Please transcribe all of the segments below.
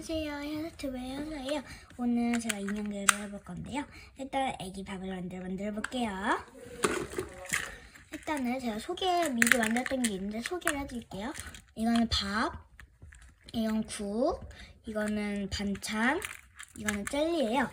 안녕하세요. 현수튜브의 현수예요. 오늘 제가 인형들을 해볼 건데요. 일단 애기 밥을 만들어 볼게요. 일단은 제가 소개 미리 만들었던 게 있는데 소개를 해드릴게요. 이거는 밥 이건 국 이거는 반찬 이거는 젤리예요.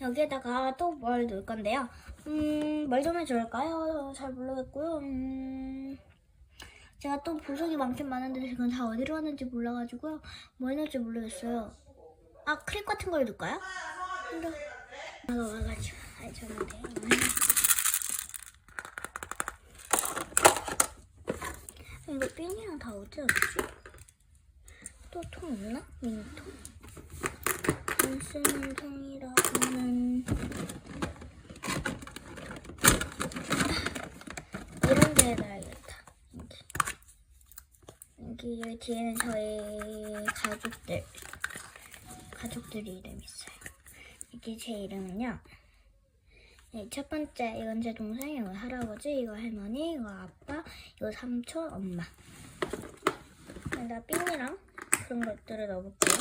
여기에다가 또 뭘 넣을 건데요? 음 뭘 넣으면 좋을까요? 잘 모르겠고요. 음... 제가 또 보석이 많긴 많은데 지금 다 어디로 갔는지 몰라가지고요. 뭐 넣을지 모르겠어요. 아, 크림 같은 걸 넣을까요? 근데 나가 와가지고 아니 저는 돼요. 이거 핀이랑 다 어디 갔지? 또 통 없나? 미니통? 안 쓰는 통이라고는 이런 데에 놔야겠다. 여기 뒤에는 저희 가족들 가족들이 이름 있어요. 여기 제 이름은요. 네, 첫 번째 이건 제 동생, 이거 할아버지, 이거 할머니, 이거 아빠, 이거 삼촌, 엄마. 여기다 핀이랑 그런 것들을 넣어볼게요.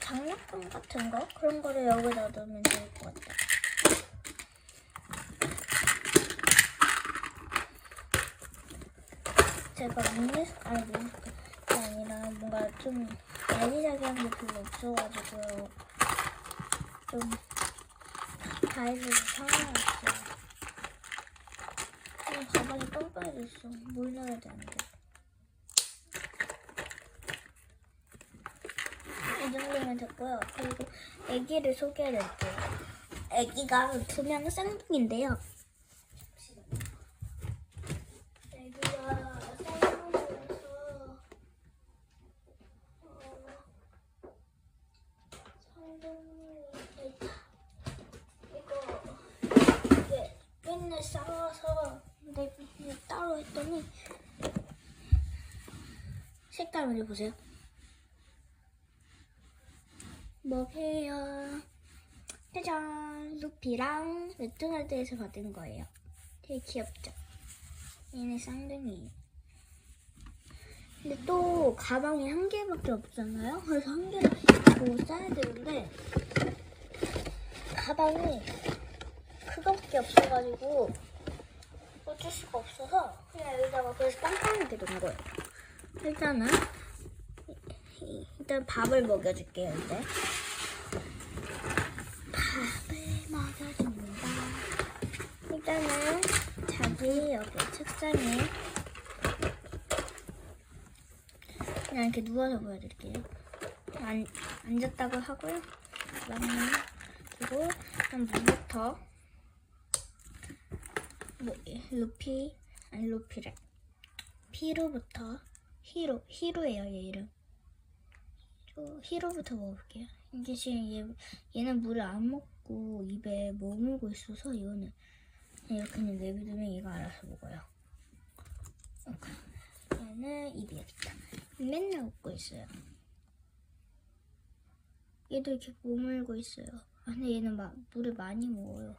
장난감 같은 거 그런 거를 여기다 넣으면 좋을 것 같아요. 제가 미니스 아니 미니스가 아니라 뭔가 좀 야기자기한 게 별로 없어가지고요. 좀 다이브를 사와놨어요. 어, 가방이 뻔뻔해졌어. 물 넣어야 되는데. 이 정도면 됐고요. 그리고 아기를 소개해드릴게요. 아기가 두 명은 쌍둥이인데요. 애기가 쌍둥이라서 어, 쌍둥이 이거 이게 맨날 싸워서 내 했더니 색깔 먼저 보세요. 뭐해요? 짜잔! 루피랑 맥도날드에서 받은 거예요. 되게 귀엽죠? 얘네 쌍둥이. 근데 또 가방이 한 개밖에 없잖아요. 그래서 한 개를 더 싸야 되는데 가방이 그거밖에 없어가지고 어쩔 수가 없어서 그냥 여기다가 그래서 빵빵하게 넣은 거예요. 일단은 이- 일단 밥을 먹여줄게요. 이제 밥을 먹여줍니다. 일단은 자기 여기 책상에 그냥 이렇게 누워서 보여드릴게요. 앉, 앉았다고 하고요. 그다음에 그리고 일단 물부터 뭐 루피 아니 루피래 피로부터 히로 히로예요 얘 이름. 저 히로부터 먹어볼게요. 이게 지금 얘 얘는 물을 안 먹고 입에 머물고 있어서 이거는 이렇게 그냥 내비두면 얘가 알아서 먹어요. 얘는 입이 있다. 맨날 웃고 있어요. 얘도 이렇게 머물고 있어요. 아, 근데 얘는 막 물을 많이 먹어요.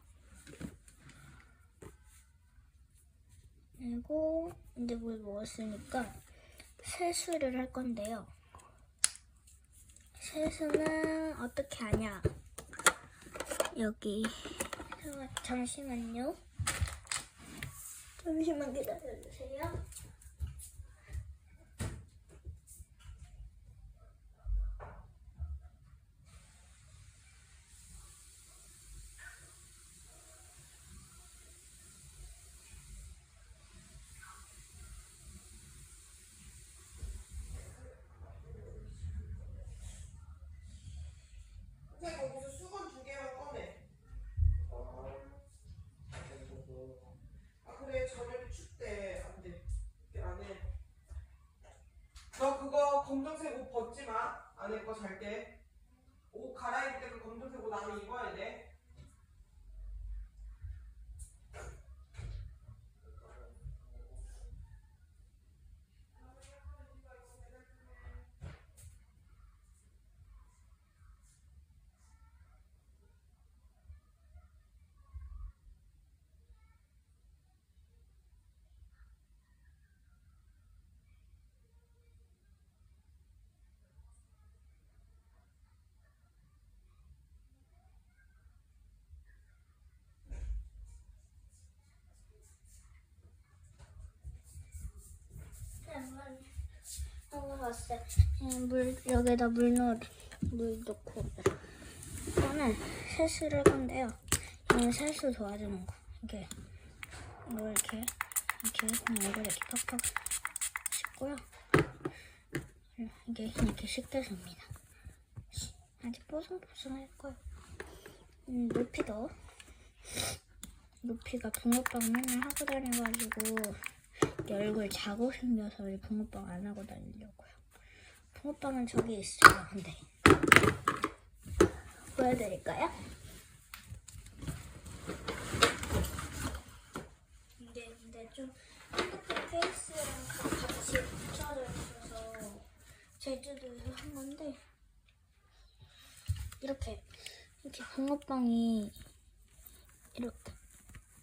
그리고 이제 물 먹었으니까 세수를 할 건데요. 세수는 어떻게 하냐? 여기 잠시만요. 잠시만 기다려주세요. 근데 거기서 수건 두 개만 꺼내. 아 그래 저녁에 춥대 안 돼. 이렇게 안 해. 너 그거 검정색 옷 벗지 마. 안에 거잘 때. 옷 갈아입을 때 그 검정색 옷 안에 입어야 돼. 때 음, 물 여기다 물 넣, 물 넣고 이거는 세수를 할 건데요. 이거는 세수 도와주는 거. 이게 이거 이렇게 이렇게 얼굴에 이렇게 팍팍 씻고요. 이게 이렇게 쉽게 줍니다. 아직 뽀송뽀송할 거예요. 음, 루피도 루피가 붕어빵 맨날 하고 다녀가지고 얼굴 자고 생겨서 이 붕어빵 안 하고 다니려고요. 붕어빵은 저기 있어요. 근데 보여드릴까요? 이게 근데 좀 핸드폰 케이스랑 같이 붙여져 있어서 제주도에서 한 건데 이렇게 이렇게 붕어빵이 이렇게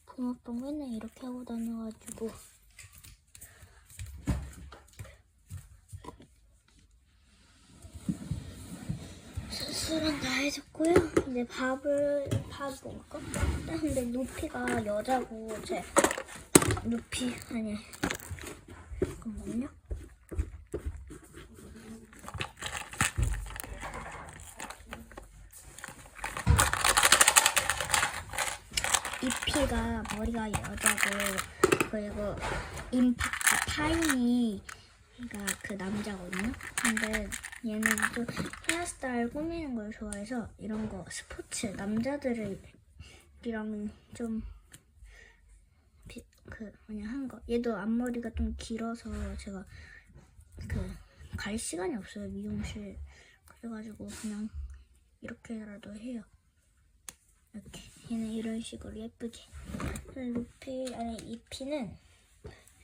붕어빵 맨날 이렇게 하고 다녀가지고 수술은 다 해줬고요. 이제 밥을 밥 먹을까? 근데 루피가 여자고 제 루피 아니 잠깐만요. 이피가 머리가 여자고 그리고 임파 아, 타인이 가그 남자거든요. 근데 얘는 좀 헤어스타일 꾸미는 걸 좋아해서 이런 거 스포츠 남자들이랑 좀그 그냥 한 거. 얘도 앞머리가 좀 길어서 제가 그 갈 시간이 없어요 미용실. 그래가지고 그냥 이렇게라도 해요. 이렇게 얘는 이런 식으로 예쁘게. 루피 아니 이 피는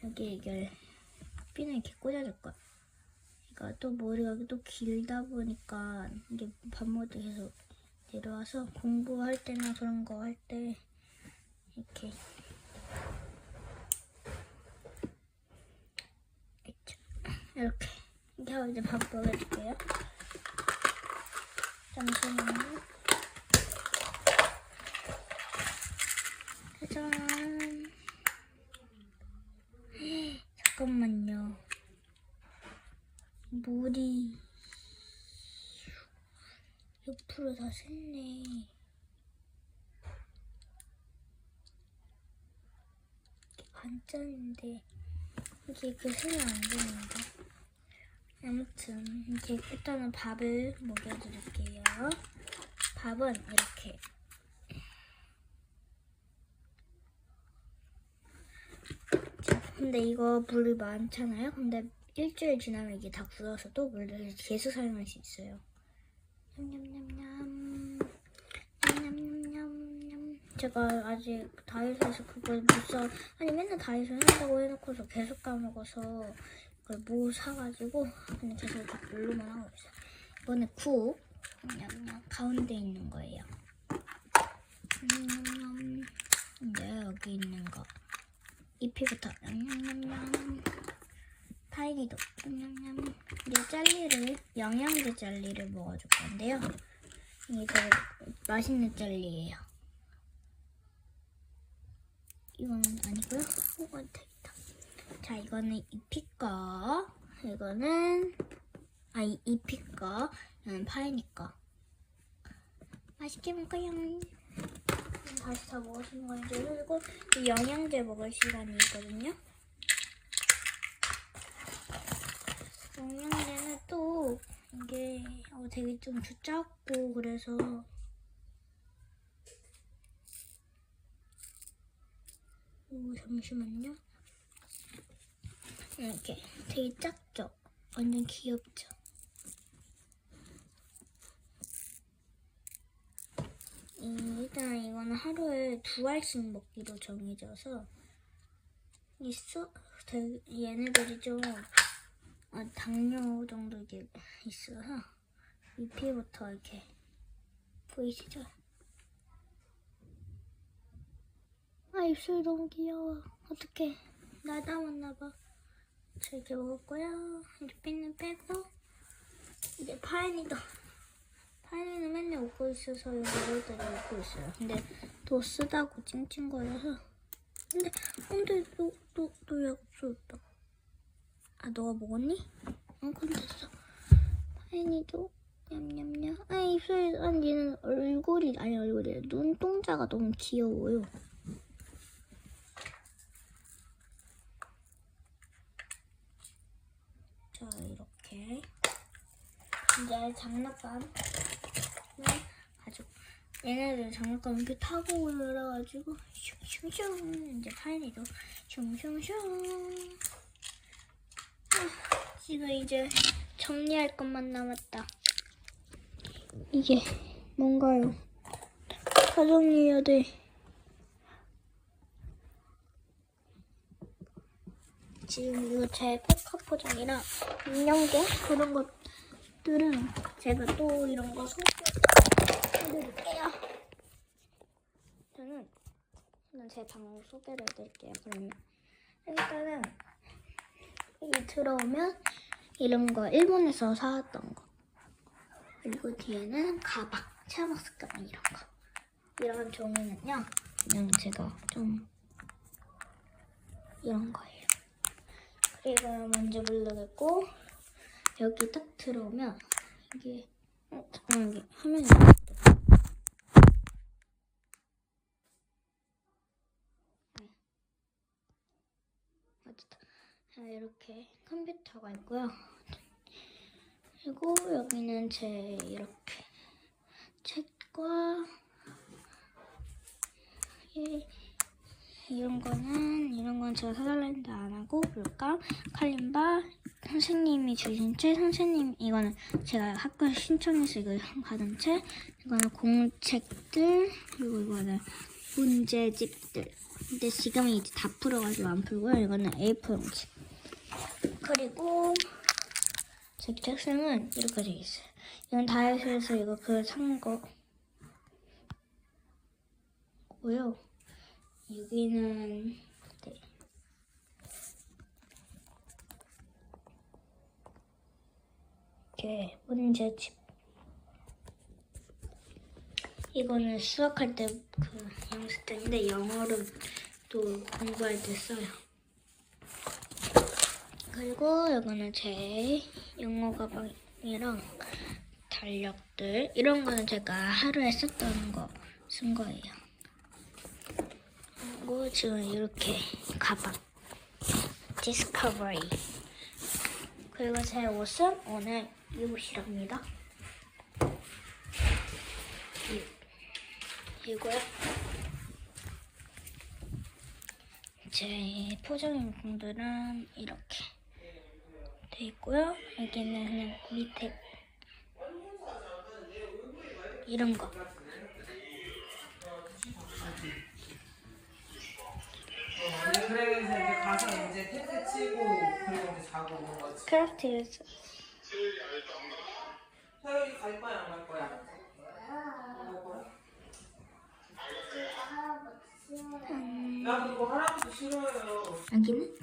여기 이게 피는 이렇게 꽂아줄 거야. 그러니까 또 머리가 또 길다 보니까 이게 밤머리 계속 내려와서 공부할 때나 그런 거 할 때 이렇게. 이렇게 이렇게 하고 이제 밥 먹여줄게요. 잠시만요. 짜잔. 잠깐만요. 물이 옆으로 다 샜네. 반짠인데 이게 그 새면 안 되는데. 아무튼 이렇게 일단은 밥을 먹여드릴게요. 밥은 이렇게 자, 근데 이거 물이 많잖아요. 근데 일주일 지나면 이게 다 굳어서 또 물을 계속 사용할 수 있어요. 냠냠냠냠. 냠냠냠냠. 제가 아직 다이소에서 그걸 못 사, 아니 맨날 다이소 한다고 해놓고서 계속 까먹어서 그걸 못 사가지고 그냥 계속 이렇게 물로만 하고 있어요. 이번에 국. 냠냠. 가운데 있는 거예요. 냠냠냠. 이제 여기 있는 거. 잎이부터 냠냠냠냠 파이니도 냠냠냠 이제 젤리를 영양제 젤리를 먹어줄 건데요 되게 맛있는 젤리예요 이거는 아니고요. 이건 되겠다. 자 이거는 잎이 거 이거는 아 이- 잎이 거 이거는 파이니 거. 맛있게 먹어요. 다시 다 먹으신 거 이제 그리고 이 영양제 먹을 시간이 있거든요. 영양제는 또 이게 어, 되게 좀 작고 그래서 오 잠시만요. 이렇게 되게 작죠? 완전 귀엽죠? 이, 일단 이거는 하루에 두 알씩 먹기로 정해져서 있어 얘네들이 좀 아, 당뇨 정도 있어서 위피부터 이렇게 보이시죠? 아 입술 너무 귀여워. 어떡해. 나 닮았나봐. 자 이렇게 먹을 거야. 핀는 빼고. 이제 파인이도 파인이는 맨날 웃고 있어서 먹을 때도 웃고 있어요. 근데 더 쓰다고 찡찡 거려서. 근데 근데 너너너 약속 없다. 아 너가 먹었니? 응 이만큼 됐어. 파인이도 냠냠냠. 아 입술 아니 얘는 얼굴이 아니 얼굴이 눈동자가 너무 귀여워요. 자 이렇게. 이제 장난감을 가지고 얘네들 장난감 이렇게 타고 올라가지고 슝슝슝 이제 파인이도 슝슝슝. 아, 지금 이제 정리할 것만 남았다. 이게 뭔가요? 다 정리해야 돼 지금 이거 제 백합 포장이랑 인형계 그런 것들은 제가 또 이런 거 소개해드릴게요. 저는 저는 제 방 소개를 해드릴게요. 그러면 일단은 여기 들어오면 이런 거 일본에서 사왔던 거 그리고 뒤에는 가방, 체험학습 가방 이런 거 이런 종이는요 그냥 제가 좀 이런 거예요. 그리고 먼저 모르겠고 여기 딱 들어오면 이게 어, 잠깐만 이게 화면이 네. 자, 이렇게 컴퓨터가 있고요. 그리고 여기는 제 이렇게 책과 이- 이런 거는 이런 건 제가 사달라 했는데 안 하고 물감, 칼림바, 선생님이 주신 책, 선생님 이거는 제가 학교에 신청해서 이거 받은 책, 이거는 공책들 그리고 이거는 문제집들. 근데 지금은 이제 다 풀어가지고 안 풀고요. 이거는 A4 용지. 그리고 제 책상은 이렇게 돼 있어요. 이건 다이소에서 이거 그 산 거. 고요. 여기는 네. 이렇게 문제 집. 이거는 수학할 때 그 영수증인데 영어로 또 공부할 때 써요. 그리고 이거는 제 영어 가방이랑 달력들 이런 거는 제가 하루에 썼던 거 쓴 거예요. 그리고 지금 이렇게 가방 디스커버리 그리고 제 옷은 오늘 이 옷이랍니다. 이- 이거요. 제 포장 용품들은 이렇게 돼 있고요. 여기는 그냥 밑에 이런 거. 그래서 이제 가서 이제 텐트 치고 그리고 이제 자고 오는 거지. 크래프트에서 태연이 갈 거야 안 갈 거야? 안갈 거야? 음, 나 그거 할아버지 싫어해요. 여기는